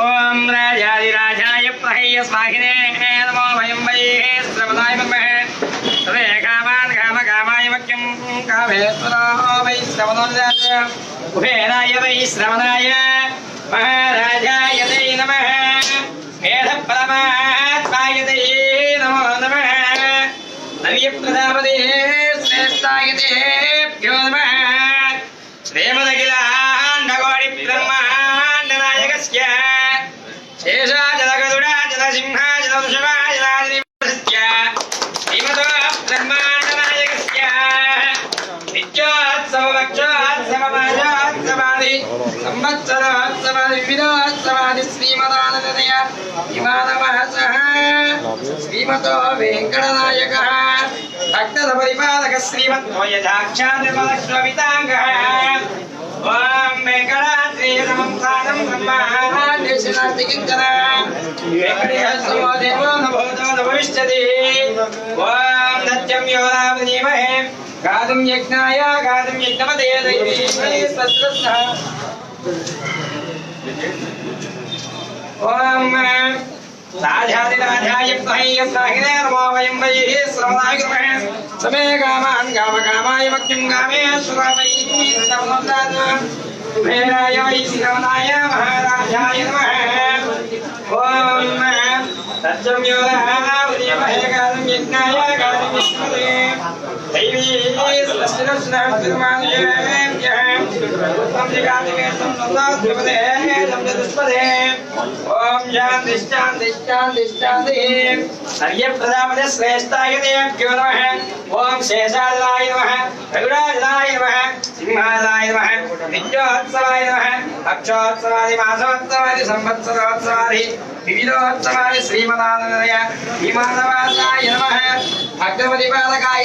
ఓం రాజాదిరాజాయ ప్రహయ్య స్వాహినే నమో వయం వై శ్రవణాయ మన్మహే. తదే కామాన్ కామ కామాయ మఖ్యం కామేశ్వరో వై శ్రవణోజాత కుబేరాయ వై శ్రవణాయ మహారాజాయ ప్రజాపతి ప్రజాపతే శ్రేష్టాయ తేభ్యో నమః శ్రీమదఖిలాండకోటి బ్రహ్మాండ నాయకస్య శేషాచలగదుడాచల సింహాచలవృషభాచలాదివస్య శ్రీమదో సంవత్సరోత్సవాది వివిధోత్సవాది శ్రీమదానందయ ఇమానమహసః శ్రీమతో వెంకటనాయక భక్తద పరిపాలక శ్రీమద్వయజాక్షాదిమలక్ష్మవితాంగ ఓం వెంకటాద్రి నమం సానం బ్రహ్మాదేశనాస్తి కించన వెంకటేశ్వరో దేవో నభూతో నభవిష్యతి ఓం నత్యం యోధామహే గాతుం యజ్ఞాయ గాతుం యజ్ఞమదే ఓం రాజాదిరాజాయ ప్రహయ్య నమో వయం వై శ్రవణాయ సమే కామాన్ కామ కామాయ మఖ్యం కామేశ్వర వై శ్రవణోదాన కుబేరాయ వై శ్రవణాయ మహారాజాయ నమః. ఓం సత్యం యజ్ఞాయ గాతుం యజ్ఞపదే దైవీ సృష్టిరస్న తిరుమానుయేభ్యः ఓం శాంతి శాంతి శాంతి శాంతి హర్య ప్రజాపతి శ్రేష్టాయ దేభ్యో నమ. ఓం శేషాదాయ నమ. రఘురాజాయ నమ. సింహాదాయ నమ. నిత్యోత్సవాయ నమ. అక్షోత్సవాది మాసోత్సవాది సంవత్సరోత్సవాది వివిధోత్సవాది శ్రీమదానందయ విమానవాసాయ నమ. భక్తపతి పాదకాయ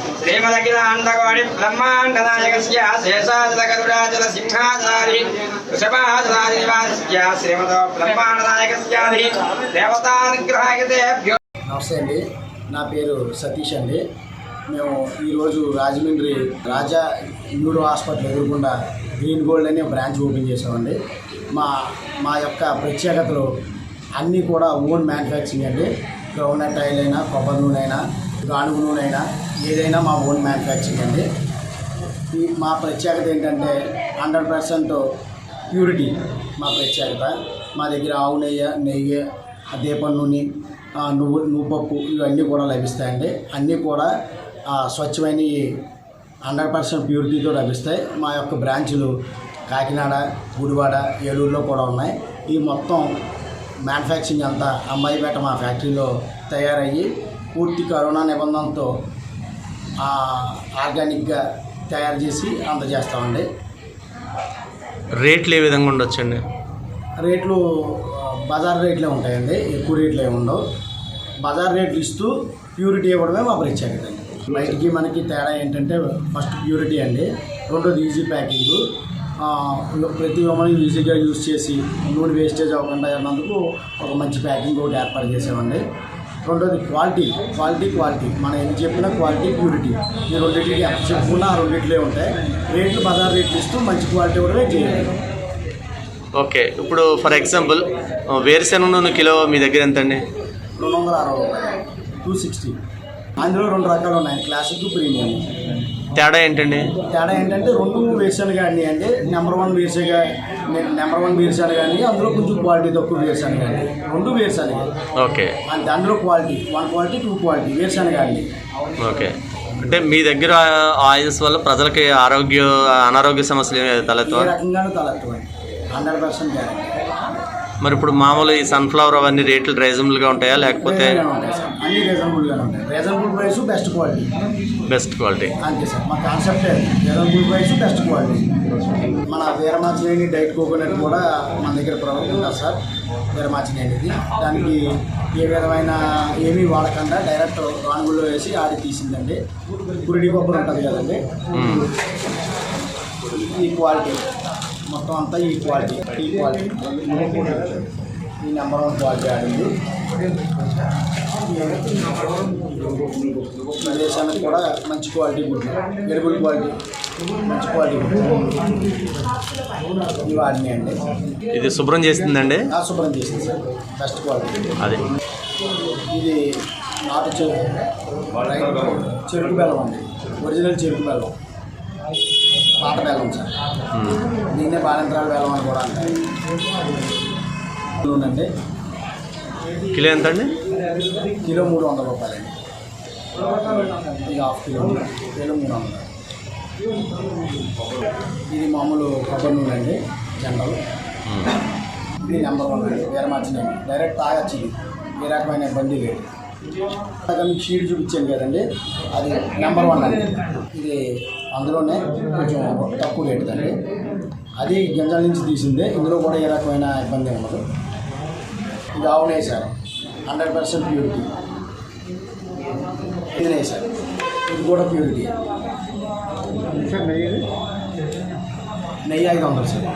తద్భక్తస్తని సంపత్తిని శేషాచలగరుడాచల సింహాచారి వృషభాచలాది నివాస్య శ్రీమదో బ్రహ్మాండ దేవతానుగ్రహాయతేభ్యో నమస్తే అండి. నా పేరు సతీష్ అండి. మేము ఈరోజు రాజమండ్రి రాజా న్యూరో హాస్పిటల్ ఎదురుకుండా గ్రీన్ గోల్డ్ అనే బ్రాంచ్ ఓపెన్ చేసామండి మా మా యొక్క ప్రత్యేకతలు అన్నీ కూడా ఓన్ మ్యానుఫ్యాక్చరింగ్ అండి. గ్రౌండ్ నట్ ఆయిల్ అయినా కొబ్బరి నూనె అయినా గానుగు నూనె అయినా ఏదైనా మా ఓన్ మ్యానుఫ్యాక్చరింగ్ అండి. ఈ మా ప్రత్యేకత ఏంటంటే హండ్రెడ్ పర్సెంట్ ప్యూరిటీ మా ప్రత్యేకత. మా దగ్గర ఆవు నెయ్యి నెయ్యి దీపం నూనె నువ్వు నువ్వుపప్పు ఇవన్నీ కూడా లభిస్తాయండి. అన్నీ కూడా స్వచ్ఛమైన హండ్రెడ్ పర్సెంట్ ప్యూరిటీతో లభిస్తాయి. మా యొక్క బ్రాంచులు కాకినాడ గుడివాడ ఏలూరులో కూడా ఉన్నాయి. ఈ మొత్తం మ్యానుఫ్యాక్చరింగ్ అంతా అమ్మాయిపేట మా ఫ్యాక్టరీలో తయారయ్యి పూర్తి కరోనా నిబంధనతో ఆర్గానిక్గా తయారు చేసి అందజేస్తామండి రేట్లు ఏ విధంగా ఉండొచ్చండి? రేట్లు బజార్ రేట్లే ఉంటాయండి. ఎక్కువ రేట్లు ఏమి ఉండవు. బజార్ రేట్లు ఇస్తూ ప్యూరిటీ ఇవ్వడమే మా ప్రత్యేకత అండి. బయటికి మనకి తేడా ఏంటంటే ఫస్ట్ ప్యూరిటీ అండి. రెండోది ఈజీ ప్యాకింగ్. ప్రతి ఒక్కరు ఈజీగా యూజ్ చేసి నూనె వేస్టేజ్ అవ్వకుండా అన్నందుకు ఒక మంచి ప్యాకింగ్ ఒకటి ఏర్పాటు చేసామండి రెండోది క్వాలిటీ క్వాలిటీ క్వాలిటీ. మనం ఎన్ని చెప్పినా క్వాలిటీ ప్యూరిటీ. ఈ రెండింటికి ఎంత చెప్పుకున్నా ఆ రెండింటిలే ఉంటాయి. రేట్లు బజార్ రేట్లు ఇస్తూ మంచి క్వాలిటీ ఇవ్వడమే చేయాలి. ఓకే ఇప్పుడు ఫర్ ఎగ్జాంపుల్ వేరుశెనగ నూనె కిలో మీ దగ్గర ఎంత అండి రెండు వందల అరవై రూపాయలు. Two sixty. అందులో రెండు రకాలు ఉన్నాయి. క్లాసిక్ ప్రీమియం తేడా ఏంటండి? తేడా ఏంటంటే రెండు వేరుశనగ అండి అంటే నెంబర్ వన్ వేరుశనగ నెంబర్ వన్ వేరుశనగ అండి అందులో కొంచెం క్వాలిటీ తక్కువ వేరుశనగ అండి రెండు వేరుశనగ ఓకే. అందులో quality one quality two quality వేరుశనగ అండి ఓకే. అంటే మీ దగ్గర ఆయిల్స్ వల్ల ప్రజలకి ఆరోగ్య అనారోగ్య సమస్యలు తలెత్తవా? రకంగానూ తలెత్తవండి. హండ్రెడ్ పర్సెంట్ మరి ఇప్పుడు మామూలు ఈ సన్ఫ్లవర్ అవన్నీ రేట్లు రైజబుల్గా ఉంటాయా? లేకపోతే అన్ని రీజనబుల్గానే ఉంటాయి. Reasonable price best quality best quality అంతే సార్. మా concept reasonable price best quality మన వీరమాచినేని డైట్ కోకోనట్ కూడా మన దగ్గర ప్రొడక్ట్ ఉంటుంది సార్? వీరమాచినేనిది దానికి ఏ విధమైన ఏమీ వాడకుండా డైరెక్ట్ రానుగుల్లో వేసి ఆడి తీసిందండి. పురిడి కొబ్బరి ఉంటుంది కదండి. ఈ క్వాలిటీ మొత్తం అంతా ఈ క్వాలిటీ ఈ క్వాలిటీ ఈ నెంబర్ వన్ క్వాలిటీ ఆడింది దేశానికి కూడా మంచి క్వాలిటీ గుడ్లు ఎరువుల క్వాలిటీ మంచి క్వాలిటీ ఇవి వాడినాయండి. ఇది శుభ్రం చేసిందండి? ఆ శుభ్రం చేసింది సార్. బెస్ట్ క్వాలిటీ అది. ఇది నాటు చెరుకు. చెరుకు బెల్లం అండి. ఒరిజినల్ చెరుకు బెల్లం. పాత బెల్లం సార్. దీన్నే బాలంతరాల బెల్లం అని కూడా అంటారు. ఉందండి కిలో ఎంత అండి కిలో మూడు వందల రూపాయలండి ఇది హాఫ్ కిలో కిలో మూడు వందలు. ఇది మామూలు కొబ్బరి నూనె అండి జనరల్. ఇది నెంబర్ వన్ అండి వేరే మార్చినండి డైరెక్ట్ తాగొచ్చు ఏ రకమైన ఇబ్బంది లేదు. షీట్ చూపించాను కదండి అది నెంబర్ వన్ అండి. ఇది అందులోనే కొంచెం తక్కువ రేటు అండి అది గింజల నుంచి తీసిందే. ఇందులో కూడా ఏ రకమైన ఇబ్బంది ఉండదు. ఇది ఆవు నెయ్యి సార్ హండ్రెడ్ పర్సెంట్ ప్యూరిటీ. ఇది సార్ ఇది కూడా ప్యూరిటీ. నెయ్యి ఐదు వందలు సార్.